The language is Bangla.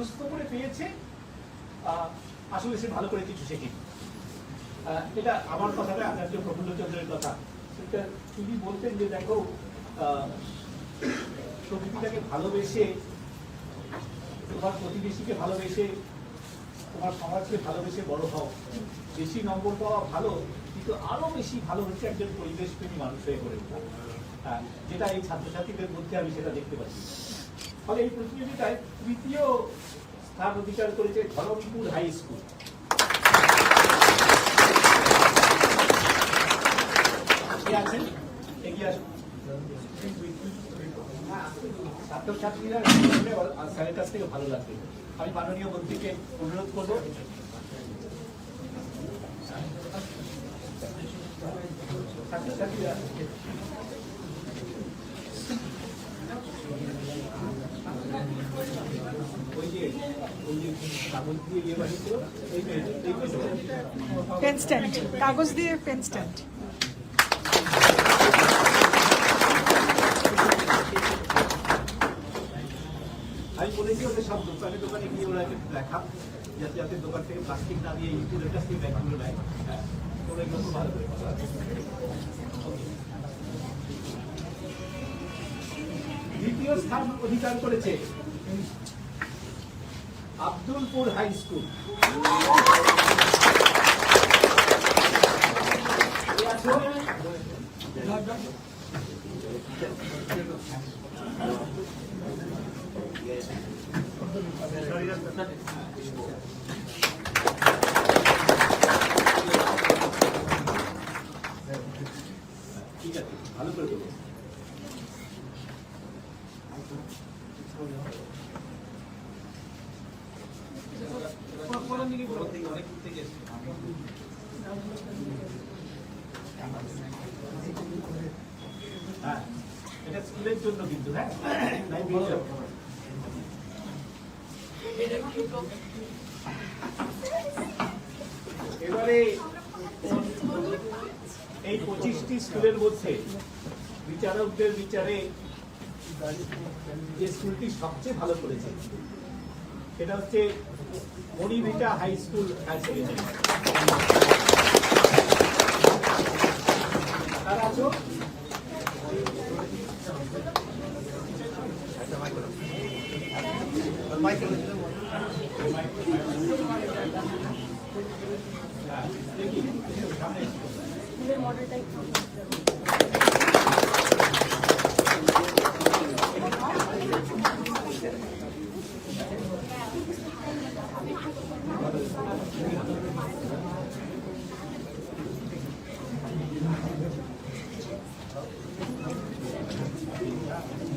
মুখস্থ করে পেয়েছে আসলে সে ভালো করে কিছু শেখেনি। এটা আমার কথাটা, আচার্য প্রফুল্লচন্দ্রের কথা। সেটা তিনি বলতেন যে, দেখো প্রকৃতিটাকে ভালোবেসে, তোমার প্রতিবেশীকে ভালোবেসে, তোমার সমাজকে ভালোবেসে বড় হও। বেশি নম্বর পাওয়া ভালো, কিন্তু আরও বেশি ভালো হচ্ছে একজন পরিবেশ প্রেমী মানুষ হয়ে গড়ে যেটা এই ছাত্রছাত্রীদের মধ্যে আমি সেটা দেখতে পাচ্ছি। ফলে এই প্রতিযোগিতায় তৃতীয় স্থান অধিকার করেছে ধরমপুর হাই স্কুল। আছেন এগিয়ে আসুন। ছাত্রছাত্রীরা স্যারের কাছ থেকে ভালো লাগবে আমি মাননীয় মন্ত্রীকে অনুরোধ করব। ছাত্রছাত্রীরা ওই যে ওই যে কাগজ দিয়ে ইয়ে বানিয়েছিল এই যে এই যে পেন স্ট্যান্ড কাগজ দিয়ে পেন স্ট্যান্ড আমি বলেছি ওদের সব দোকানে দোকানে গিয়ে ওরা দেখা যাতে যাতে দোকান থেকে প্লাস্টিক না দিয়ে ইউটিউবের কাছ ব্যাগগুলো নেয়। হ্যাঁ ওরা ভালো করে দ্বিতীয় স্থান অধিকার করেছে। আব্দুলপুর হাই স্কুল কে আছো? ঠিক আছে ভালো করে বলুন হ্যাঁ হ্যাঁ? এবারে এই পঁচিশটি স্কুলের মধ্যে বিচারকদের বিচারে যে স্কুলটি সবচেয়ে ভালো করেছে সেটা হচ্ছে মণিভিটা হাই স্কুল হায়ার সেকেন্ডারি তারা আছো? দেখি